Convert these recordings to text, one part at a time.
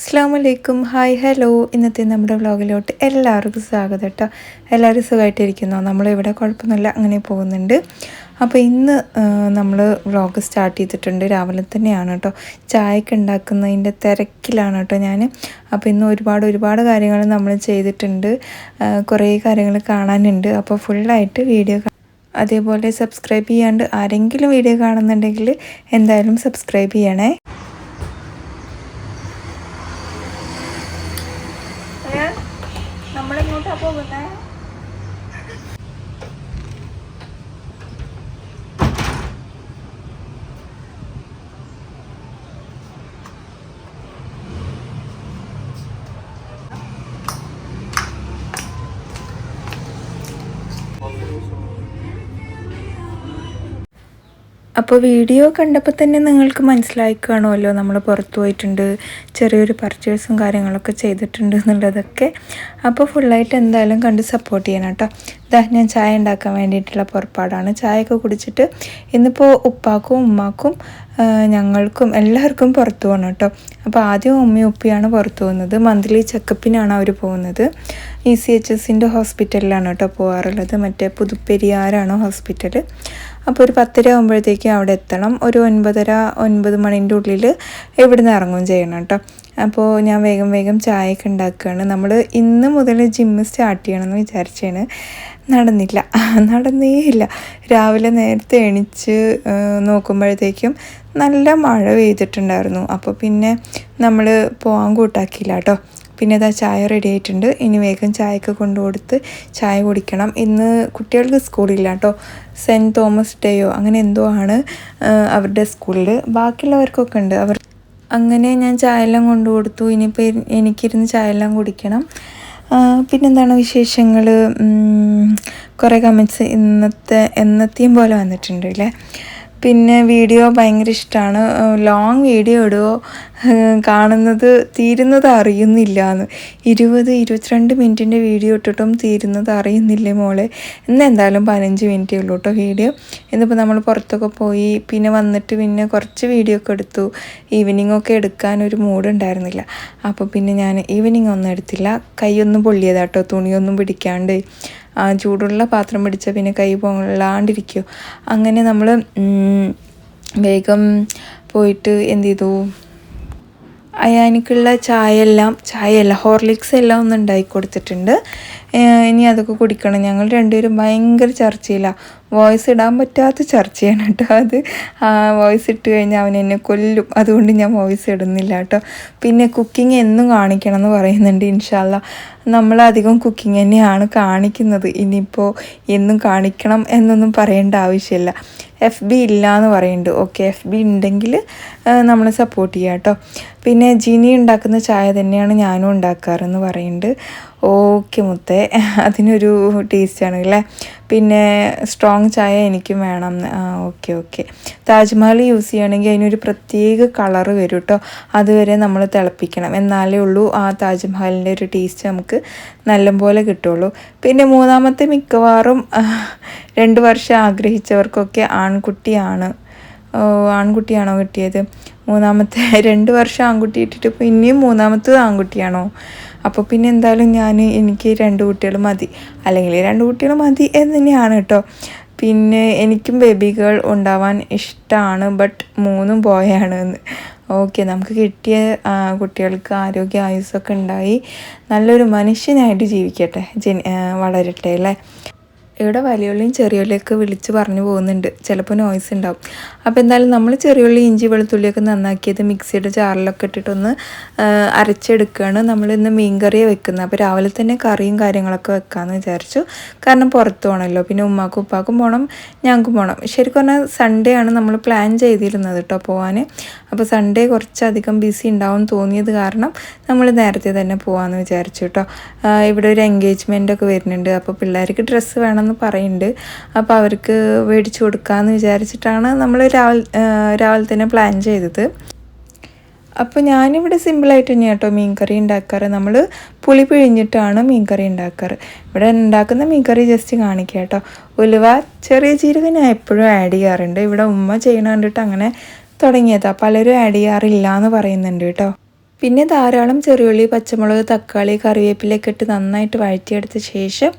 അസ്സാം വലൈക്കും hi hello. ഇന്നത്തെ നമ്മുടെ വ്ളോഗിലോട്ട് എല്ലാവർക്കും സ്വാഗതം കേട്ടോ. എല്ലാവരും സുഖമായിട്ടിരിക്കുന്നു? നമ്മളിവിടെ കുഴപ്പമൊന്നുമില്ല അങ്ങനെ പോകുന്നുണ്ട്. അപ്പോൾ ഇന്ന് നമ്മൾ വ്ളോഗ് സ്റ്റാർട്ട് ചെയ്തിട്ടുണ്ട്. രാവിലെ തന്നെയാണ് കേട്ടോ. ചായക്ക് ഉണ്ടാക്കുന്നതിന്റെ തിരക്കിലാണ് കേട്ടോ ഞാൻ അപ്പോൾ ഇന്ന് ഒരുപാട് ഒരുപാട് കാര്യങ്ങൾ നമ്മൾ ചെയ്തിട്ടുണ്ട്. കുറേ കാര്യങ്ങൾ കാണാനുണ്ട്. അപ്പോൾ ഫുള്ളായിട്ട് വീഡിയോ അതേപോലെ സബ്സ്ക്രൈബ് ചെയ്യാണ്ട് ആരെങ്കിലും വീഡിയോ കാണുന്നുണ്ടെങ്കിൽ എന്തായാലും സബ്സ്ക്രൈബ് ചെയ്യണേ. Qua. അപ്പോൾ വീഡിയോ കണ്ടപ്പോൾ തന്നെ നിങ്ങൾക്ക് മനസ്സിലായി കാണുമല്ലോ നമ്മൾ പുറത്തു പോയിട്ടുണ്ട് ചെറിയൊരു പർച്ചേഴ്സും കാര്യങ്ങളൊക്കെ ചെയ്തിട്ടുണ്ട് എന്നുള്ളതൊക്കെ. അപ്പോൾ ഫുള്ളായിട്ട് എന്തായാലും കണ്ട് സപ്പോർട്ട് ചെയ്യണം കേട്ടോ. ഇതാ ഞാൻ ചായ ഉണ്ടാക്കാൻ വേണ്ടിയിട്ടുള്ള പുറപ്പാടാണ്. ചായയൊക്കെ കുടിച്ചിട്ട് ഇന്നിപ്പോൾ ഉപ്പാക്കും ഉമ്മാക്കും ഞങ്ങൾക്കും എല്ലാവർക്കും പുറത്തു പോകണം കേട്ടോ. അപ്പോൾ ആദ്യം ഉമ്മയും ഉപ്പിയാണ് പുറത്തു പോകുന്നത്. മന്ത്ലി ചെക്കപ്പിനാണ് അവർ പോകുന്നത്. ഇ സി എച്ച് എസിന്റെ ഹോസ്പിറ്റലിലാണ് കേട്ടോ പോകാറുള്ളത് മറ്റേ പുതുപ്പെരിയാറാണ് ഹോസ്പിറ്റൽ അപ്പോൾ ഒരു പത്തര ആകുമ്പോഴത്തേക്കും അവിടെ എത്തണം. ഒരു ഒൻപതര ഒൻപത് മണിന്റെ ഉള്ളിൽ ഇവിടുന്ന് ഇറങ്ങും ചെയ്യണം കേട്ടോ. അപ്പോൾ ഞാൻ വേഗം വേഗം ചായയൊക്കെ ഉണ്ടാക്കുകയാണ്. നമ്മൾ ഇന്ന് മുതൽ ജിമ്മ് സ്റ്റാർട്ട് ചെയ്യണമെന്ന് വിചാരിച്ചാണ് നടന്നില്ല. നടന്നേ ഇല്ല രാവിലെ നേരത്തെ എണിച്ച് നോക്കുമ്പോഴത്തേക്കും നല്ല മഴ പെയ്തിട്ടുണ്ടായിരുന്നു. അപ്പോൾ പിന്നെ നമ്മൾ പോകാൻ കൂട്ടാക്കിയില്ല കേട്ടോ. പിന്നെ ഇതാ ചായ റെഡി ആയിട്ടുണ്ട്. ഇനി വേഗം ചായയൊക്കെ കൊണ്ടുകൊടുത്ത് ചായ കുടിക്കണം. ഇന്ന് കുട്ടികൾക്ക് സ്കൂളില്ല കേട്ടോ. സെന്റ് തോമസ് ഡേയോ അങ്ങനെ എന്തോ ആണ് അവരുടെ സ്കൂളിൽ. ബാക്കിയുള്ളവർക്കൊക്കെ ഉണ്ട്. അവർ അങ്ങനെ ഞാൻ ചായയെല്ലാം കൊണ്ടു കൊടുത്തു ഇനിയിപ്പോൾ എനിക്കിരുന്ന് ചായയെല്ലാം കുടിക്കണം. പിന്നെന്താണ് വിശേഷങ്ങൾ കുറേ കമന്റ്സ് ഇന്നത്തെ എന്നത്തെയും പോലെ വന്നിട്ടുണ്ട് അല്ലേ പിന്നെ വീഡിയോ ഭയങ്കര ഇഷ്ടമാണ് ലോങ് വീഡിയോ ഇടുമോ കാണുന്നത് തീരുന്നത് അറിയുന്നില്ല എന്ന് ഇരുപത് ഇരുപത്തിരണ്ട് മിനിറ്റിന്റെ വീഡിയോ ഇട്ടിട്ടും തീരുന്നത് അറിയുന്നില്ല മോളെ? ഇന്ന് എന്തായാലും പതിനഞ്ച് മിനിറ്റേ ഉള്ളൂ കേട്ടോ വീഡിയോ. എന്നിപ്പോൾ നമ്മൾ പുറത്തൊക്കെ പോയി പിന്നെ വന്നിട്ട് പിന്നെ കുറച്ച് വീഡിയോ ഒക്കെ എടുത്തു. ഈവനിങ് ഒക്കെ എടുക്കാൻ ഒരു മൂഡ് ഉണ്ടായിരുന്നില്ല. അപ്പോൾ പിന്നെ ഞാൻ ഈവനിങ് ഒന്നും എടുത്തില്ല. കൈയൊന്നും പൊള്ളിയതാട്ടോ തുണിയൊന്നും പിടിക്കാണ്ട്. ചൂടുള്ള പാത്രം പിടിച്ച പിന്നെ കൈ പൊള്ളാണ്ടിരിക്കുമോ അങ്ങനെ നമ്മൾ വേഗം പോയിട്ട് എന്ത് ചെയ്തു? അയാനിക്കുള്ള ചായ എല്ലാം ചായ ഹോർലിക്സ് എല്ലാം ഒന്ന് ഉണ്ടാക്കി കൊടുത്തിട്ടുണ്ട്. ഇനി അതൊക്കെ കുടിക്കണം. ഞങ്ങൾ രണ്ടുപേരും ഭയങ്കര ചർച്ചയിലാണ് വോയിസ് ഇടാൻ പറ്റാത്ത ചർച്ചയാണ് കേട്ടോ അത്. വോയിസ് ഇട്ട് കഴിഞ്ഞാൽ അവൻ എന്നെ കൊല്ലും. അതുകൊണ്ട് ഞാൻ വോയിസ് ഇടുന്നില്ല കേട്ടോ. പിന്നെ കുക്കിംഗ് എന്നും കാണിക്കണം എന്ന് പറയുന്നുണ്ട് ഇൻഷാല്ല നമ്മളധികം കുക്കിംഗ് തന്നെയാണ് കാണിക്കുന്നത്. ഇനിയിപ്പോൾ എന്നും കാണിക്കണം എന്നൊന്നും പറയേണ്ട ആവശ്യമില്ല. എഫ് ബി ഇല്ല എന്ന് പറയുന്നുണ്ട്. ഓക്കെ എഫ് ബി ഉണ്ടെങ്കിൽ നമ്മളെ സപ്പോർട്ട് ചെയ്യാം കേട്ടോ. പിന്നെ ജിനി ഉണ്ടാക്കുന്ന ചായ തന്നെയാണ് ഞാനും ഉണ്ടാക്കാറെന്ന് പറയുന്നുണ്ട്. ഓക്കെ മുത്തേ. അതിനൊരു ടേസ്റ്റ് അല്ലേ പിന്നെ സ്ട്രോങ് ചായ എനിക്കും വേണം. Okay okay. താജ്മഹൽ യൂസ് ചെയ്യുകയാണെങ്കിൽ അതിനൊരു പ്രത്യേക കളർ വരും കേട്ടോ അതുവരെ നമ്മൾ തിളപ്പിക്കണം. എന്നാലേ ഉള്ളൂ ആ താജ്മഹലിന്റെ ഒരു ടേസ്റ്റ് നമുക്ക് നല്ലപോലെ കിട്ടുള്ളൂ. പിന്നെ മൂന്നാമത്തെ മിക്കവാറും രണ്ട് വർഷം ആഗ്രഹിച്ചവർക്കൊക്കെ ആൺകുട്ടിയാണ്. ആൺകുട്ടിയാണോ കിട്ടിയത്? മൂന്നാമത്തെ രണ്ട് വർഷം ആൺകുട്ടി ഇട്ടിട്ട് ഇനിയും മൂന്നാമത്തത് ആൺകുട്ടിയാണോ? അപ്പോൾ പിന്നെ എന്തായാലും ഞാൻ എനിക്ക് രണ്ട് കുട്ടികൾ മതി. അല്ലെങ്കിൽ രണ്ട് കുട്ടികൾ മതി എന്ന് തന്നെയാണ് കേട്ടോ. പിന്നെ എനിക്കും ബേബി ഗേൾ ഉണ്ടാവാൻ ഇഷ്ടമാണ് ബട്ട് മൂന്നും ബോയാണ് എന്ന്. ഓക്കെ നമുക്ക് കിട്ടിയ കുട്ടികൾക്ക് ആരോഗ്യ ആയുസ്സൊക്കെ ഉണ്ടായി. നല്ലൊരു മനുഷ്യനായിട്ട് ജീവിക്കട്ടെ വളരട്ടെ അല്ലേ? ഇവിടെ വലിയുള്ളിയും ചെറിയുള്ളിയൊക്കെ വിളിച്ച് പറഞ്ഞു പോകുന്നുണ്ട്. ചിലപ്പോൾ നോയ്സ് ഉണ്ടാവും. അപ്പോൾ എന്തായാലും നമ്മൾ ചെറിയുള്ളി ഇഞ്ചി വെളുത്തുള്ളിയൊക്കെ നന്നാക്കിയത് മിക്സിയുടെ ചാറിലൊക്കെ ഇട്ടിട്ടൊന്ന് അരച്ചെടുക്കുകയാണ് നമ്മൾ ഇന്ന് മീൻ കറിയെ വെക്കുന്നത്. അപ്പോൾ രാവിലെ തന്നെ കറിയും കാര്യങ്ങളൊക്കെ വെക്കാമെന്ന് വിചാരിച്ചു. കാരണം പുറത്ത് പോകണമല്ലോ പിന്നെ ഉമ്മാക്കും ഉപ്പാക്കും പോകണം ഞങ്ങൾക്കും പോകണം ശരിക്കും പറഞ്ഞാൽ സൺഡേ ആണ് നമ്മൾ പ്ലാൻ ചെയ്തിരുന്നത് കേട്ടോ പോകാൻ അപ്പോൾ സൺഡേ കുറച്ചധികം ബിസി ഉണ്ടാവും തോന്നിയത് കാരണം നമ്മൾ നേരത്തെ തന്നെ പോകാമെന്ന് വിചാരിച്ചു കേട്ടോ ഇവിടെ ഒരു എൻഗേജ്മെന്റ് ഒക്കെ വരുന്നുണ്ട്. അപ്പോൾ പിള്ളേർക്ക് ഡ്രസ്സ് വേണം എന്ന് പറയുന്നുണ്ട്. അപ്പോൾ അവർക്ക് മേടിച്ചു കൊടുക്കാമെന്ന് വിചാരിച്ചിട്ടാണ് നമ്മൾ രാവിലെ രാവിലെ തന്നെ പ്ലാൻ ചെയ്തത്. അപ്പോൾ ഞാനിവിടെ സിമ്പിളായിട്ട് തന്നെയാണ് കേട്ടോ മീൻകറി ഉണ്ടാക്കാറ്. നമ്മൾ പുളി പിഴിഞ്ഞിട്ടാണ് മീൻകറി ഉണ്ടാക്കാറ്. ഇവിടെ ഉണ്ടാക്കുന്ന മീൻകറി ജസ്റ്റ് കാണിക്കുക കേട്ടോ ഉലുവ ചെറിയ ജീരകം ഞാൻ എപ്പോഴും ആഡ് ചെയ്യാറുണ്ട്. ഇവിടെ ഉമ്മ ചെയ്യണ കണ്ടിട്ട് അങ്ങനെ തുടങ്ങിയതാണ് പലരും ആഡ് ചെയ്യാറില്ല എന്ന് പറയുന്നുണ്ട് കേട്ടോ പിന്നെ ധാരാളം ചെറിയുള്ളി പച്ചമുളക് തക്കാളി കറിവേപ്പിലൊക്കെ ഇട്ട് നന്നായിട്ട് വഴറ്റിയെടുത്ത ശേഷം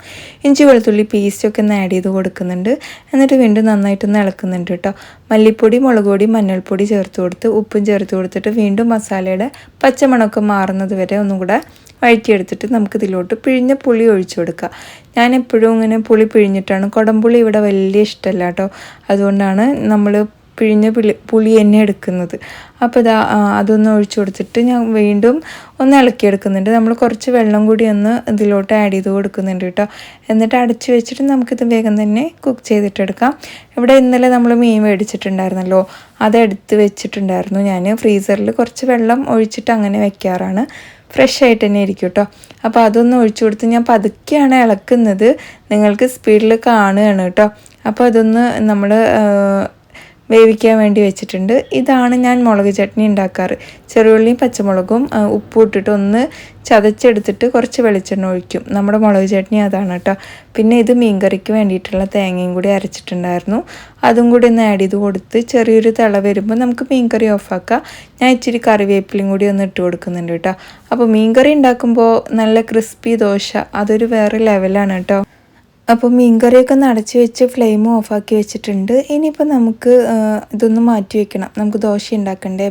ഇഞ്ചി വെളുത്തുള്ളി പേസ്റ്റൊക്കെ ഒന്ന് ആഡ് ചെയ്ത് കൊടുക്കുന്നുണ്ട്. എന്നിട്ട് വീണ്ടും നന്നായിട്ടൊന്ന് ഇളക്കുന്നുണ്ട് കേട്ടോ. മല്ലിപ്പൊടി മുളക് പൊടി മഞ്ഞൾപ്പൊടി ചേർത്ത് കൊടുത്ത് ഉപ്പും ചേർത്ത് കൊടുത്തിട്ട് വീണ്ടും മസാലയുടെ പച്ചമണമൊക്കെ മാറുന്നത് വരെ ഒന്നും കൂടെ വഴറ്റിയെടുത്തിട്ട് നമുക്ക് ഇതിലോട്ട് പിഴിഞ്ഞ പുളി ഒഴിച്ചു കൊടുക്കുക ഞാൻ എപ്പോഴും ഇങ്ങനെ പുളി പിഴിഞ്ഞിട്ടാണ്. കുടംപുളി ഇവിടെ വലിയ ഇഷ്ടമല്ല കേട്ടോ. അതുകൊണ്ടാണ് നമ്മൾ പിഴിഞ്ഞ പുളി പുളി തന്നെ എടുക്കുന്നത്. അപ്പോൾ ഇതാ അതൊന്ന് ഒഴിച്ചു കൊടുത്തിട്ട് ഞാൻ വീണ്ടും ഒന്ന് ഇളക്കിയെടുക്കുന്നുണ്ട് നമ്മൾ കുറച്ച് വെള്ളം കൂടി ഒന്ന് ഇതിലോട്ട് ആഡ് ചെയ്ത് കൊടുക്കുന്നുണ്ട് കേട്ടോ. എന്നിട്ട് അടച്ചു വെച്ചിട്ട് നമുക്കിത് വേഗം തന്നെ കുക്ക് ചെയ്തിട്ടെടുക്കാം. ഇവിടെ ഇന്നലെ നമ്മൾ മീൻ മേടിച്ചിട്ടുണ്ടായിരുന്നല്ലോ. അതെടുത്ത് വെച്ചിട്ടുണ്ടായിരുന്നു ഞാൻ ഫ്രീസറിൽ കുറച്ച് വെള്ളം ഒഴിച്ചിട്ട് അങ്ങനെ വെക്കാറാണ്. ഫ്രഷ് ആയിട്ട് തന്നെ ഇരിക്കും കേട്ടോ. അപ്പോൾ അതൊന്ന് ഒഴിച്ചു കൊടുത്ത് ഞാൻ പതുക്കെയാണ് ഇളക്കുന്നത്. നിങ്ങൾക്ക് സ്പീഡിൽ കാണുകയാണ് കേട്ടോ. അപ്പോൾ അതൊന്ന് നമ്മൾ വേവിക്കാൻ വേണ്ടി വെച്ചിട്ടുണ്ട്. ഇതാണ് ഞാൻ മുളക് ചട്നി ഉണ്ടാക്കാറ്. ചെറുള്ളിയും പച്ചമുളകും ഉപ്പ് ഉപ്പും ഇട്ടിട്ട് ഒന്ന് ചതച്ചെടുത്തിട്ട് കുറച്ച് വെളിച്ചെണ്ണ ഒഴിക്കും. നമ്മുടെ മുളക് ചട്നി അതാണ് കേട്ടോ. പിന്നെ ഇത് മീൻകറിക്ക് വേണ്ടിയിട്ടുള്ള തേങ്ങയും കൂടി അരച്ചിട്ടുണ്ടായിരുന്നു. അതും കൂടി ഒന്ന് ആഡ് ചെയ്ത് കൊടുത്ത് ചെറിയൊരു തിള വരുമ്പോൾ നമുക്ക് മീൻകറി ഓഫാക്കാം ഞാൻ ഇച്ചിരി കറിവേപ്പിലയും കൂടി ഒന്ന് ഇട്ട് കൊടുക്കുന്നുണ്ട് കേട്ടോ. അപ്പോൾ മീൻകറി ഉണ്ടാക്കുമ്പോൾ നല്ല ക്രിസ്പി ദോശ അതൊരു വേറെ ലെവലാണ് കേട്ടോ. അപ്പോൾ മീൻകറിയൊക്കെ ഒന്ന് അടച്ച് വെച്ച് ഫ്ലെയിം ഓഫാക്കി വെച്ചിട്ടുണ്ട്. ഇനിയിപ്പോൾ നമുക്ക് ഇതൊന്ന് മാറ്റി വെക്കണം. നമുക്ക് ദോശ ഉണ്ടാക്കണ്ടേ?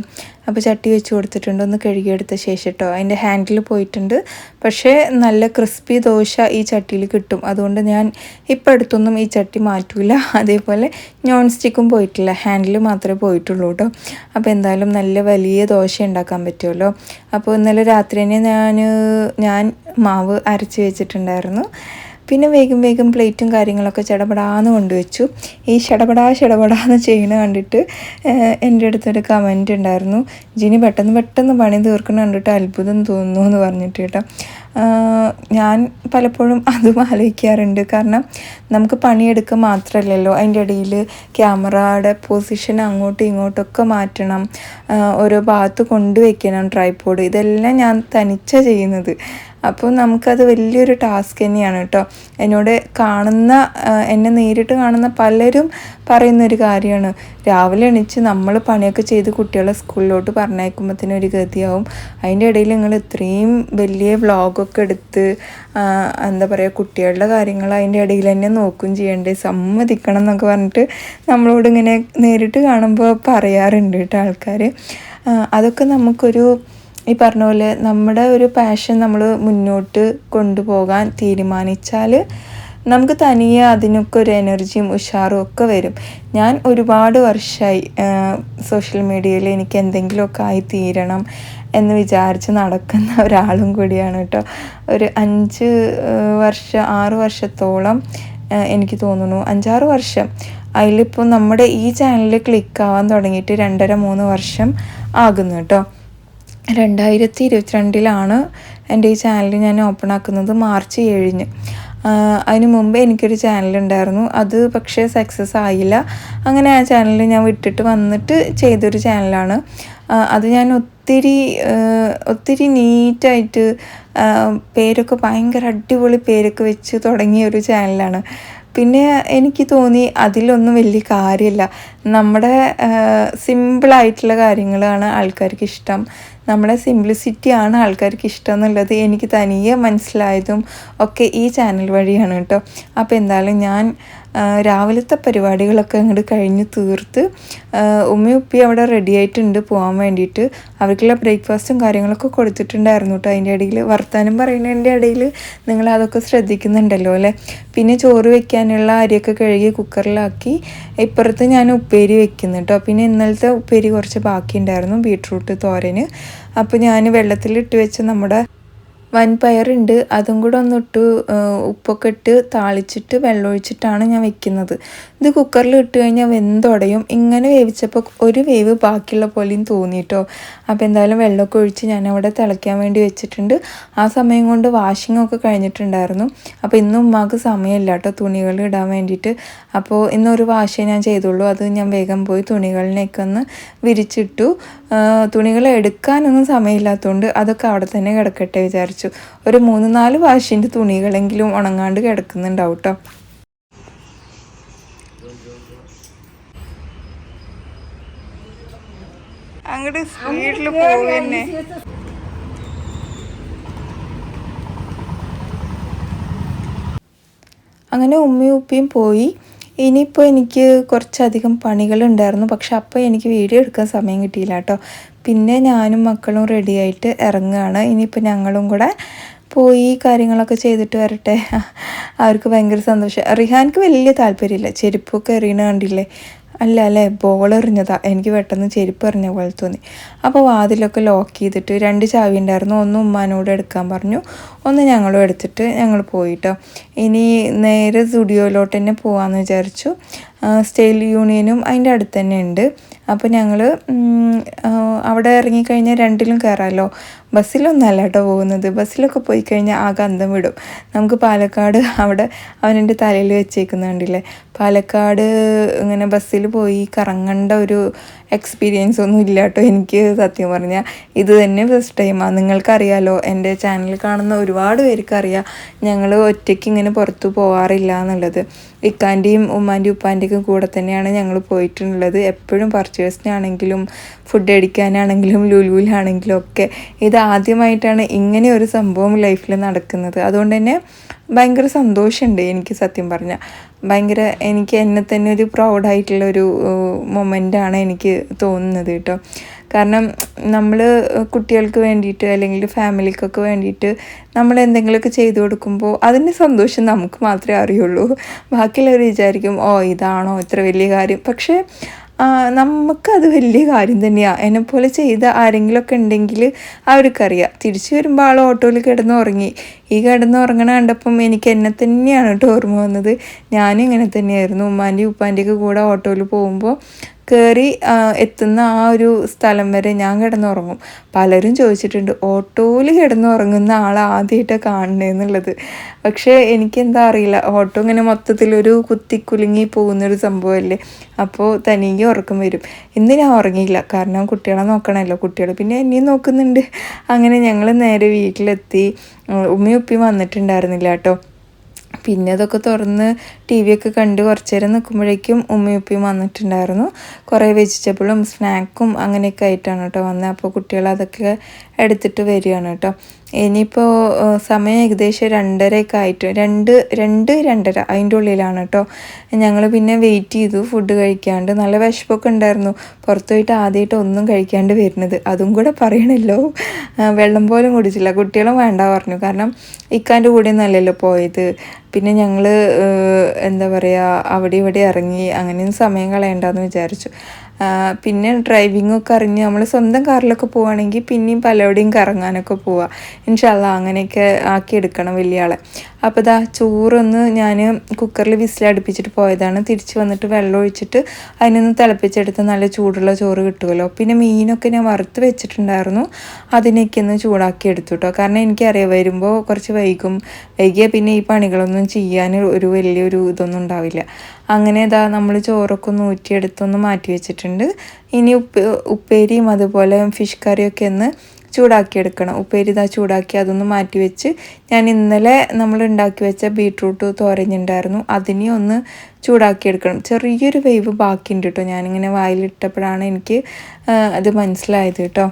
അപ്പോൾ ചട്ടി വെച്ച് കൊടുത്തിട്ടുണ്ട്. ഒന്ന് കഴുകിയെടുത്ത ശേഷം കേട്ടോ. അതിന്റെ ഹാൻഡിൽ പോയിട്ടുണ്ട്. പക്ഷേ നല്ല ക്രിസ്പി ദോശ ഈ ചട്ടിയിൽ കിട്ടും. അതുകൊണ്ട് ഞാൻ ഇപ്പോൾ അടുത്തൊന്നും ഈ ചട്ടി മാറ്റൂല. അതേപോലെ നോൺ സ്റ്റിക്കും പോയിട്ടില്ല. ഹാൻഡിൽ മാത്രമേ പോയിട്ടുള്ളൂ കേട്ടോ. അപ്പോൾ എന്തായാലും നല്ല വലിയ ദോശ ഉണ്ടാക്കാൻ പറ്റുമല്ലോ. അപ്പോൾ ഇന്നലെ രാത്രി തന്നെ ഞാൻ ഞാൻ മാവ് അരച്ച് വെച്ചിട്ടുണ്ടായിരുന്നു. പിന്നെ വേഗം വേഗം പ്ലേറ്റും കാര്യങ്ങളൊക്കെ ചടപടാന്ന് കൊണ്ടുവച്ചു. ഈ ചടപടാ ചടപടാന്ന് ചെയ്യണ കണ്ടിട്ട് എന്റെ അടുത്തൊരു കമന്റ് ഉണ്ടായിരുന്നു. ജിനി പെട്ടെന്ന് പെട്ടെന്ന് പണി തീർക്കണ കണ്ടിട്ട് അത്ഭുതം തോന്നുന്നു എന്ന് പറഞ്ഞിട്ട് കേട്ടോ. ഞാൻ പലപ്പോഴും അതും ആലോചിക്കാറുണ്ട്. കാരണം നമുക്ക് പണിയെടുക്കുക മാത്രമല്ലല്ലോ അതിന്റെ ഇടയിൽ ക്യാമറയുടെ പൊസിഷൻ അങ്ങോട്ടും ഇങ്ങോട്ടൊക്കെ മാറ്റണം. ഓരോ ഭാഗത്ത് കൊണ്ടുവയ്ക്കണം ട്രൈപ്പോഡ്. ഇതെല്ലാം ഞാൻ തനിച്ച ചെയ്യുന്നത്. അപ്പോൾ നമുക്കത് വലിയൊരു ടാസ്ക് തന്നെയാണ് കേട്ടോ. എന്നോട് കാണുന്ന എന്നെ നേരിട്ട് കാണുന്ന പലരും പറയുന്ന ഒരു കാര്യമാണ്. രാവിലെ എണീച്ച് നമ്മൾ പണിയൊക്കെ ചെയ്ത് കുട്ടികളെ സ്കൂളിലോട്ട് പറഞ്ഞയക്കുമ്പോഴത്തേനും ഒരു ഗതിയാവും. അതിന്റെ ഇടയിൽ നിങ്ങൾ ഇത്രയും വലിയ വ്ളോഗൊക്കെ എടുത്ത് എന്താ പറയുക കുട്ടികളുടെ കാര്യങ്ങൾ അതിന്റെ ഇടയിൽ തന്നെ നോക്കും ചെയ്യണ്ടേ? സമ്മതിക്കണം എന്നൊക്കെ പറഞ്ഞിട്ട് നമ്മളോട് ഇങ്ങനെ നേരിട്ട് കാണുമ്പോൾ പറയാറുണ്ട് കേട്ടോ ആൾക്കാർ അതൊക്കെ നമുക്കൊരു ഈ പറഞ്ഞ പോലെ നമ്മുടെ ഒരു പാഷൻ നമ്മൾ മുന്നോട്ട് കൊണ്ടുപോകാൻ തീരുമാനിച്ചാൽ നമുക്ക് തനിയെ അതിനൊക്കെ ഒരു എനർജിയും ഉഷാറും ഒക്കെ വരും. ഞാൻ ഒരുപാട് വർഷമായി സോഷ്യൽ മീഡിയയിൽ എനിക്ക് എന്തെങ്കിലുമൊക്കെ ആയി തീരണം എന്ന് വിചാരിച്ച് നടക്കുന്ന ഒരാളും കൂടിയാണ് കേട്ടോ. ഒരു അഞ്ച് വർഷം ആറ് വർഷത്തോളം എനിക്ക് തോന്നുന്നു അഞ്ചാറ് വർഷം. അതിലിപ്പോൾ നമ്മുടെ ഈ ചാനലിൽ ക്ലിക്കാവാൻ തുടങ്ങിയിട്ട് രണ്ടര മൂന്ന് വർഷം ആകുന്നു കേട്ടോ. രണ്ടായിരത്തി ഇരുപത്തിരണ്ടിലാണ് എന്റെ ഈ ചാനൽ ഞാൻ ഓപ്പൺ ആക്കുന്നത് മാർച്ച് ഏഴിന്. അതിനു മുമ്പ് എനിക്കൊരു ചാനൽ ഉണ്ടായിരുന്നു. അത് പക്ഷേ സക്സസ് ആയില്ല. അങ്ങനെ ആ ചാനൽ ഞാൻ വിട്ടിട്ട് വന്നിട്ട് ചെയ്തൊരു ചാനലാണ് അത് ഞാൻ ഒത്തിരി ഒത്തിരി നീറ്റായിട്ട് പേരൊക്കെ ഭയങ്കര അടിപൊളി പേരൊക്കെ വെച്ച് തുടങ്ങിയ ഒരു ചാനലാണ് പിന്നെ എനിക്ക് തോന്നി അതിലൊന്നും വലിയ കാര്യമില്ല. നമ്മുടെ സിമ്പിളായിട്ടുള്ള കാര്യങ്ങളാണ് ആൾക്കാർക്ക് ഇഷ്ടം. നമ്മുടെ സിംപ്ലിസിറ്റി ആണ് ആൾക്കാർക്ക് ഇഷ്ടം എന്നുള്ളത് എനിക്ക് തനിയെ മനസ്സിലായതും ഒക്കെ ഈ ചാനൽ വഴിയാണ് കേട്ടോ. അപ്പോൾ എന്തായാലും ഞാൻ രാവിലത്തെ പരിപാടികളൊക്കെ അങ്ങോട്ട് കഴിഞ്ഞ് തീർത്ത് ഉമ്മയുപ്പി അവിടെ റെഡി ആയിട്ടുണ്ട് പോകാൻ വേണ്ടിയിട്ട്. അവർക്കുള്ള ബ്രേക്ക്ഫാസ്റ്റും കാര്യങ്ങളൊക്കെ കൊടുത്തിട്ടുണ്ടായിരുന്നു കേട്ടോ അതിന്റെ ഇടയിൽ. വർത്തമാനം പറയുന്നതിന്റെ ഇടയിൽ നിങ്ങൾ അതൊക്കെ ശ്രദ്ധിക്കുന്നുണ്ടല്ലോ അല്ലേ? പിന്നെ ചോറ് വെക്കാനുള്ള അരിയൊക്കെ കഴുകി കുക്കറിലാക്കി. ഇപ്പുറത്ത് ഞാൻ ഉപ്പേരി വെക്കുന്നു കേട്ടോ പിന്നെ ഇന്നലത്തെ ഉപ്പേരി കുറച്ച് ബാക്കിയുണ്ടായിരുന്നു ബീട്രൂട്ട് തോരന്. അപ്പോൾ ഞാൻ വെള്ളത്തിലിട്ട് വെച്ച് നമ്മുടെ വൻപയറുണ്ട്. അതും കൂടെ ഒന്നിട്ട് ഉപ്പൊക്കെ ഇട്ട് താളിച്ചിട്ട് വെള്ളം ഒഴിച്ചിട്ടാണ് ഞാൻ വെക്കുന്നത്. ഇത് കുക്കറിൽ ഇട്ട് കഴിഞ്ഞാൽ വെന്തുടയും. ഇങ്ങനെ വേവിച്ചപ്പോൾ ഒരു വേവ് ബാക്കിയുള്ള പോലെയും തോന്നിയിട്ടോ അപ്പോൾ എന്തായാലും വെള്ളമൊക്കെ ഒഴിച്ച് ഞാൻ അവിടെ തിളയ്ക്കാൻ വേണ്ടി വെച്ചിട്ടുണ്ട്. ആ സമയം കൊണ്ട് വാഷിംഗ് ഒക്കെ കഴിഞ്ഞിട്ടുണ്ടായിരുന്നു. അപ്പോൾ ഇന്ന് ഉമ്മാക്ക് സമയമില്ല കേട്ടോ തുണികൾ ഇടാൻ വേണ്ടിയിട്ട്. അപ്പോൾ ഇന്നൊരു വാഷേ ഞാൻ ചെയ്തുള്ളൂ. അത് ഞാൻ വേഗം പോയി തുണികളിനെയൊക്കെ ഒന്ന് വിരിച്ചിട്ടു. തുണികൾ എടുക്കാനൊന്നും സമയമില്ലാത്തതുകൊണ്ട് അതൊക്കെ അവിടെ തന്നെ കിടക്കട്ടെ വിചാരിച്ചു. ഒരു മൂന്ന് നാല് വാഷിന്റെ തുണികളെങ്കിലും ഉണങ്ങാണ്ട് കിടക്കുന്നുണ്ടാവും കേട്ടോ അങ്ങോട്ട് സ്പീഡിൽ പോവുന്നെ അങ്ങനെ ഉമ്മയും ഉപ്പയും പോയി. ഇനിയിപ്പോൾ എനിക്ക് കുറച്ചധികം പണികളുണ്ടായിരുന്നു. പക്ഷെ അപ്പോൾ എനിക്ക് വീഡിയോ എടുക്കാൻ സമയം കിട്ടിയില്ല കേട്ടോ. പിന്നെ ഞാനും മക്കളും റെഡിയായിട്ട് ഇറങ്ങുകയാണ്. ഇനിയിപ്പോൾ ഞങ്ങളും കൂടെ പോയി കാര്യങ്ങളൊക്കെ ചെയ്തിട്ട് വരട്ടെ. അവർക്ക് ഭയങ്കര സന്തോഷം. റിഹാൻക്ക് വലിയ താല്പര്യമില്ല. ചെരുപ്പൊക്കെ എറിയണ കണ്ടില്ലേ? അല്ല അല്ലേ ബോൾ എറിഞ്ഞതാ എനിക്ക് പെട്ടെന്ന് ചെരുപ്പ് എറിഞ്ഞ പോലെ തോന്നി. അപ്പോൾ വാതിലൊക്കെ ലോക്ക് ചെയ്തിട്ട് രണ്ട് ചാവി ഉണ്ടായിരുന്നു. ഒന്ന് ഉമ്മാനോട് എടുക്കാൻ പറഞ്ഞു. ഒന്ന് ഞങ്ങളും എടുത്തിട്ട് ഞങ്ങൾ പോയിട്ടോ. ഇനി നേരെ സ്റ്റുഡിയോയിലോട്ട് തന്നെ പോകാമെന്ന് വിചാരിച്ചു. സ്റ്റൈൽ യൂണിയനും അതിന്റെ അടുത്ത് തന്നെ ഉണ്ട്. അപ്പോൾ ഞങ്ങൾ അവിടെ ഇറങ്ങിക്കഴിഞ്ഞാൽ രണ്ടിലും കയറാമല്ലോ ബസ്സിലൊന്നല്ല കേട്ടോ പോകുന്നത്. ബസ്സിലൊക്കെ പോയി കഴിഞ്ഞാൽ ആ ഗന്ധം വിടും. നമുക്ക് പാലക്കാട് അവിടെ അവനെന്റെ തലയിൽ വെച്ചേക്കുന്ന കണ്ടില്ലേ പാലക്കാട് ഇങ്ങനെ ബസ്സിൽ പോയി കറങ്ങേണ്ട ഒരു എക്സ്പീരിയൻസ് ഒന്നും ഇല്ല കേട്ടോ എനിക്ക് സത്യം പറഞ്ഞാൽ ഇത് തന്നെ ഫസ്റ്റ് ടൈമാണ് നിങ്ങൾക്കറിയാലോ എന്റെ ചാനൽ കാണുന്ന ഒരുപാട് പേർക്ക് അറിയാം ഞങ്ങൾ ഒറ്റയ്ക്ക് ഇങ്ങനെ പുറത്തു പോകാറില്ല എന്നുള്ളത്. ഇക്കാന്റെയും ഉമ്മാന്റെയും ഉപ്പാന്റെയും കൂടെ തന്നെയാണ് ഞങ്ങൾ പോയിട്ടുള്ളത്. എപ്പോഴും പർച്ചേസിനാണെങ്കിലും ഫുഡ് അടിക്കാനാണെങ്കിലും ലുലുവിലാണെങ്കിലും ഒക്കെ. ഇത് ആദ്യമായിട്ടാണ് ഇങ്ങനെ ഒരു സംഭവം ലൈഫിൽ നടക്കുന്നത്. അതുകൊണ്ട് തന്നെ ഭയങ്കര സന്തോഷമുണ്ട് എനിക്ക് സത്യം പറഞ്ഞാൽ ഭയങ്കര എനിക്ക് എന്നെ തന്നെ ഒരു പ്രൗഡായിട്ടുള്ളൊരു മൊമെന്റാണ് എനിക്ക് തോന്നുന്നത് കേട്ടോ. കാരണം നമ്മൾ കുട്ടികൾക്ക് വേണ്ടിയിട്ട് അല്ലെങ്കിൽ ഫാമിലിക്കൊക്കെ വേണ്ടിയിട്ട് നമ്മൾ എന്തെങ്കിലുമൊക്കെ ചെയ്തു കൊടുക്കുമ്പോൾ അതിന്റെ സന്തോഷം നമുക്ക് മാത്രമേ അറിയുള്ളൂ. ബാക്കിയുള്ളവർ വിചാരിക്കും ഓ ഇതാണോ ഇത്ര വലിയ കാര്യം? പക്ഷേ നമുക്കത് വലിയ കാര്യം തന്നെയാണ് എന്നെപ്പോലെ ചെയ്ത ആരെങ്കിലുമൊക്കെ ഉണ്ടെങ്കിൽ അവർക്കറിയാം. തിരിച്ചു വരുമ്പോൾ ആൾ ഓട്ടോയിൽ കിടന്ന് ഉറങ്ങി ഈ കിടന്ന് ഉറങ്ങണ കണ്ടപ്പം എനിക്ക് എന്നെ തന്നെയാണ് കേട്ടോ ഓർമ്മ വന്നത്. ഞാനും ഇങ്ങനെ തന്നെയായിരുന്നു. ഉമ്മാന്റെയും ഉപ്പാന്റെയൊക്കെ കൂടെ ഓട്ടോയിൽ പോകുമ്പോൾ കയറി എത്തുന്ന ആ ഒരു സ്ഥലം വരെ ഞാൻ കിടന്നുറങ്ങും. പലരും ചോദിച്ചിട്ടുണ്ട് ഓട്ടോയിൽ കിടന്നുറങ്ങുന്ന ആൾ ആദ്യമായിട്ടാണ് കാണണേന്നുള്ളത് പക്ഷേ എനിക്കെന്താ അറിയില്ല ഓട്ടോ ഇങ്ങനെ മൊത്തത്തിലൊരു കുത്തിക്കുലുങ്ങി പോകുന്നൊരു സംഭവമല്ലേ? അപ്പോൾ തനിക്ക് ഉറക്കം വരും. ഇന്ന് ഞാൻ ഉറങ്ങിയില്ല. കാരണം കുട്ടികളെ നോക്കണമല്ലോ. കുട്ടികൾ പിന്നെ എന്നെയും നോക്കുന്നുണ്ട്. അങ്ങനെ ഞങ്ങൾ നേരെ വീട്ടിലെത്തി. ഉമ്മയും ഉപ്പിയും വന്നിട്ടുണ്ടായിരുന്നില്ല കേട്ടോ. പിന്നെ അതൊക്കെ തുറന്ന് ടി വി ഒക്കെ കണ്ട് കുറച്ച് നേരം നിൽക്കുമ്പോഴേക്കും ഉമ്മയും ഉപ്പയും വന്നിട്ടുണ്ടായിരുന്നു. കുറേ വെജിറ്റബിളും സ്നാക്കും അങ്ങനെയൊക്കെ ആയിട്ടാണ് കേട്ടോ വന്നത്. അപ്പോൾ കുട്ടികൾ അതൊക്കെ എടുത്തിട്ട് വരികയാണ് കേട്ടോ. ഇനിയിപ്പോൾ സമയം ഏകദേശം രണ്ടരയൊക്കെ ആയിട്ട്. രണ്ട് രണ്ട് രണ്ടര അതിന്റെ ഉള്ളിലാണ് കേട്ടോ ഞങ്ങൾ പിന്നെ വെയിറ്റ് ചെയ്തു ഫുഡ് കഴിക്കാണ്ട്. നല്ല വിശപ്പൊക്കെ ഉണ്ടായിരുന്നു. പുറത്തു പോയിട്ട് ആദ്യമായിട്ട് ഒന്നും കഴിക്കാണ്ട് വരുന്നത്. അതും കൂടെ പറയണല്ലോ. വെള്ളം പോലും കുടിച്ചില്ല. കുട്ടികളും വേണ്ട പറഞ്ഞു. കാരണം ഇക്കാന്റെ കൂടെ ഒന്നല്ലല്ലോ പോയത്. പിന്നെ ഞങ്ങൾ എന്താ പറയുക അവിടെ ഇവിടെ ഇറങ്ങി. അങ്ങനെയൊന്നും സമയം കളയണ്ടെന്ന് വിചാരിച്ചു. പിന്നെ ഡ്രൈവിങ്ങൊക്കെ അറിഞ്ഞ് നമ്മൾ സ്വന്തം കാറിലൊക്കെ പോവുകയാണെങ്കിൽ പിന്നെയും പലവിടെയും കറങ്ങാനൊക്കെ പോവാം. ഇൻഷല്ല അങ്ങനെയൊക്കെ ആക്കിയെടുക്കണം വലിയ ആളെ അപ്പോൾ ഇതാ ചോറൊന്ന് ഞാൻ കുക്കറിൽ വിസിൽ വിസിലടുപ്പിച്ചിട്ട് പോയതാണ്. തിരിച്ച് വന്നിട്ട് വെള്ളം ഒഴിച്ചിട്ട് അതിനൊന്ന് തിളപ്പിച്ചെടുത്ത് നല്ല ചൂടുള്ള ചോറ് കിട്ടുമല്ലോ പിന്നെ മീനൊക്കെ ഞാൻ വറുത്ത് വെച്ചിട്ടുണ്ടായിരുന്നു. അതിനൊക്കെ ഒന്ന് ചൂടാക്കി എടുത്തു കേട്ടോ കാരണം എനിക്കറിയാം വരുമ്പോൾ കുറച്ച് വൈകും. വൈകിയാൽ പിന്നെ ഈ പണികളൊന്നും ചെയ്യാൻ ഒരു വലിയൊരു ഇതൊന്നും ഉണ്ടാവില്ല. അങ്ങനെ ഇതാ നമ്മൾ ചോറൊക്കെ ഒന്ന് ഊറ്റിയെടുത്തൊന്ന് മാറ്റി വെച്ചിട്ടുണ്ട്. ഇനി ഉപ്പ് ഉപ്പേരിയും അതുപോലെ ഫിഷ് കറിയൊക്കെ ഒന്ന് ചൂടാക്കിയെടുക്കണം. ഉപ്പേരി ഇതാ ചൂടാക്കി അതൊന്ന് മാറ്റി വെച്ച് ഞാൻ ഇന്നലെ നമ്മൾ ഉണ്ടാക്കി വെച്ച ബീട്രൂട്ട് തോരഞ്ഞുണ്ടായിരുന്നു. അതിനെ ഒന്ന് ചൂടാക്കിയെടുക്കണം. ചെറിയൊരു വേവ് ബാക്കിയുണ്ട് കേട്ടോ. ഞാനിങ്ങനെ വായിലിട്ടപ്പോഴാണ് എനിക്ക് അത് മനസ്സിലായത് കേട്ടോ.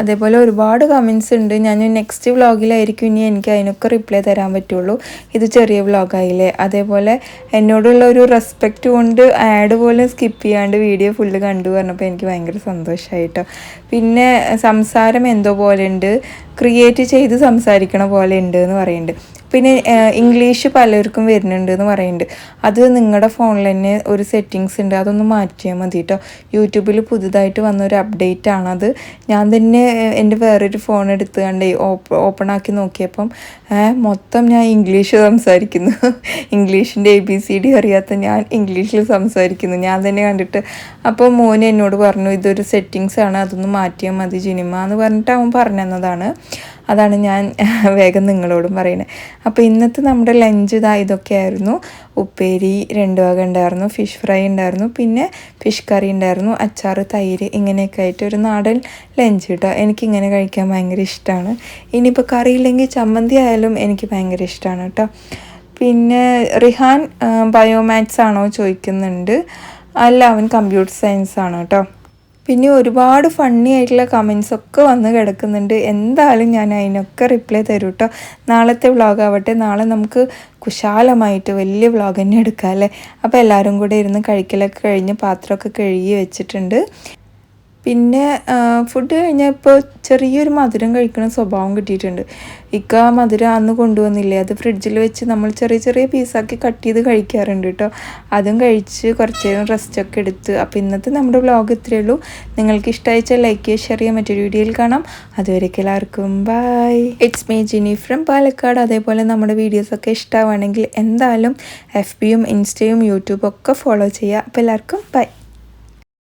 അതേപോലെ ഒരുപാട് കമൻസ് ഉണ്ട്. ഞാൻ നെക്സ്റ്റ് വ്ളോഗിലായിരിക്കും ഇനി എനിക്ക് അതിനൊക്കെ റിപ്ലൈ തരാൻ പറ്റുള്ളൂ. ഇത് ചെറിയ വ്ളോഗായില്ലേ അതേപോലെ എന്നോടുള്ള ഒരു റെസ്പെക്റ്റ് കൊണ്ട് ആഡ് പോലും സ്കിപ്പ് ചെയ്യാണ്ട് വീഡിയോ ഫുള്ള് കണ്ടു പറഞ്ഞപ്പോൾ എനിക്ക് ഭയങ്കര സന്തോഷമായിട്ടോ പിന്നെ സംസാരം എന്തോ പോലെ ഉണ്ട്. ക്രിയേറ്റ് ചെയ്ത് സംസാരിക്കണ പോലെ ഉണ്ട് എന്ന് പറയുന്നുണ്ട്. പിന്നെ ഇംഗ്ലീഷ് പലർക്കും വരുന്നുണ്ട് എന്ന് പറയുന്നുണ്ട്. അത് നിങ്ങളുടെ ഫോണിൽ തന്നെ ഒരു സെറ്റിങ്സ് ഉണ്ട്. അതൊന്ന് മാറ്റിയാൽ മതി കേട്ടോ യൂട്യൂബിൽ പുതുതായിട്ട് വന്ന ഒരു അപ്ഡേറ്റ് ആണത് ഞാൻ തന്നെ എന്റെ വേറൊരു ഫോൺ എടുത്ത് കണ്ടേ ഓപ്പൺ ആക്കി നോക്കിയപ്പം മൊത്തം ഞാൻ ഇംഗ്ലീഷ് സംസാരിക്കുന്നു. ഇംഗ്ലീഷിന്റെ എ ബി സി ഡി അറിയാത്ത ഞാൻ ഇംഗ്ലീഷിൽ സംസാരിക്കുന്നു. ഞാൻ തന്നെ കണ്ടിട്ട് അപ്പോൾ മോന് എന്നോട് പറഞ്ഞു ഇതൊരു സെറ്റിങ്സ് ആണ്. അതൊന്ന് മാറ്റിയാൽ മതി ജിനിമ എന്ന് പറഞ്ഞിട്ട് അവൻ പറഞ്ഞു തന്നതാണ് അതാണ് ഞാൻ വേഗം നിങ്ങളോടും പറയുന്നത് അപ്പോൾ ഇന്നത്തെ നമ്മുടെ ലഞ്ച് ഇതാ ഇതൊക്കെയായിരുന്നു. ഉപ്പേരി രണ്ട് വക ഉണ്ടായിരുന്നു. ഫിഷ് ഫ്രൈ ഉണ്ടായിരുന്നു. പിന്നെ ഫിഷ് കറി ഉണ്ടായിരുന്നു. അച്ചാർ തൈര് ഇങ്ങനെയൊക്കെ ആയിട്ട് ഒരു നാടൻ ലഞ്ച് കേട്ടോ. എനിക്കിങ്ങനെ കഴിക്കാൻ ഭയങ്കര ഇഷ്ടമാണ് ഇനിയിപ്പോൾ കറിയില്ലെങ്കിൽ ചമ്മന്തി ആയാലും എനിക്ക് ഭയങ്കര ഇഷ്ടമാണ് കേട്ടോ. പിന്നെ റിഹാൻ ബയോമാത്സ് ആണോ ചോദിക്കുന്നുണ്ട്. അല്ല അവൻ കമ്പ്യൂട്ടർ സയൻസ് ആണ് കേട്ടോ. പിന്നെ ഒരുപാട് ഫണ്ണി ആയിട്ടുള്ള കമൻസ് ഒക്കെ വന്ന് കിടക്കുന്നുണ്ട്. എന്തായാലും ഞാൻ അതിനൊക്കെ റിപ്ലൈ തരും കേട്ടോ നാളത്തെ വ്ളോഗ് ആവട്ടെ. നാളെ നമുക്ക് കുശാലമായിട്ട് വലിയ വ്ളോഗ് തന്നെ എടുക്കാം അല്ലേ? അപ്പോൾ എല്ലാവരും കൂടെ ഇരുന്ന് കഴിക്കലൊക്കെ കഴിഞ്ഞ് പാത്രമൊക്കെ കഴുകി വെച്ചിട്ടുണ്ട്. പിന്നെ ഫുഡ് കഴിഞ്ഞാൽ ഇപ്പോൾ ചെറിയൊരു മധുരം കഴിക്കുന്ന സ്വഭാവം കിട്ടിയിട്ടുണ്ട്. ഇക്ക മധുരം അന്ന് കൊണ്ടുവന്നില്ലേ? അത് ഫ്രിഡ്ജിൽ വെച്ച് നമ്മൾ ചെറിയ ചെറിയ പീസാക്കി കട്ട് ചെയ്ത് കഴിക്കാറുണ്ട് കേട്ടോ അതും കഴിച്ച് കുറച്ച് നേരം റെസ്റ്റൊക്കെ എടുത്ത്. അപ്പോൾ ഇന്നത്തെ നമ്മുടെ വ്ളോഗ് ഇത്രയേ ഉള്ളൂ. നിങ്ങൾക്ക് ഇഷ്ടമായിച്ചാൽ ലൈക്ക് ചെയ്യുക ഷെയർ ചെയ്യാൻ മറ്റൊരു വീഡിയോയിൽ കാണാം. അതുവരേക്കും എല്ലാവർക്കും bye it's me Jini from Palakkad. അതേപോലെ നമ്മുടെ വീഡിയോസൊക്കെ ഇഷ്ടമാണെങ്കിൽ എന്തായാലും എഫ് ബിയും ഇൻസ്റ്റയും യൂട്യൂബും ഒക്കെ ഫോളോ ചെയ്യുക. അപ്പോൾ എല്ലാവർക്കും ബൈ